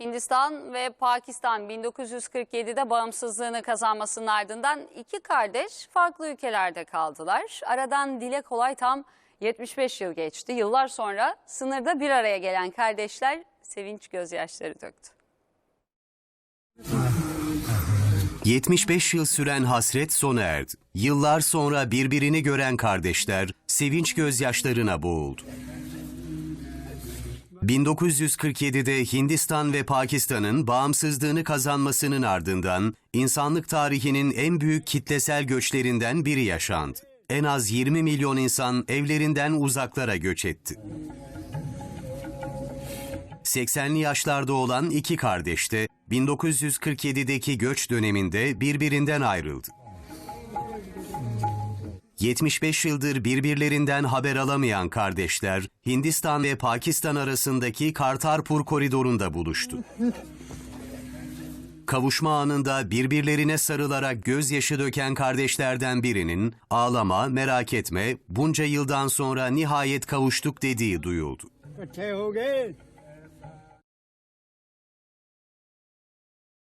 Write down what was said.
Hindistan ve Pakistan 1947'de bağımsızlığını kazanmasının ardından iki kardeş farklı ülkelerde kaldılar. Aradan dile kolay tam 75 yıl geçti. Yıllar sonra sınırda bir araya gelen kardeşler sevinç gözyaşları döktü. 75 yıl süren hasret sona erdi. Yıllar sonra birbirini gören kardeşler sevinç gözyaşlarına boğuldu. 1947'de Hindistan ve Pakistan'ın bağımsızlığını kazanmasının ardından insanlık tarihinin en büyük kitlesel göçlerinden biri yaşandı. En az 20 milyon insan evlerinden uzaklara göç etti. 80'li yaşlarda olan iki kardeş de 1947'deki göç döneminde birbirinden ayrıldı. 75 yıldır birbirlerinden haber alamayan kardeşler Hindistan ve Pakistan arasındaki Kartarpur koridorunda buluştu. Kavuşma anında birbirlerine sarılarak gözyaşı döken kardeşlerden birinin ağlama, merak etme, bunca yıldan sonra nihayet kavuştuk dediği duyuldu.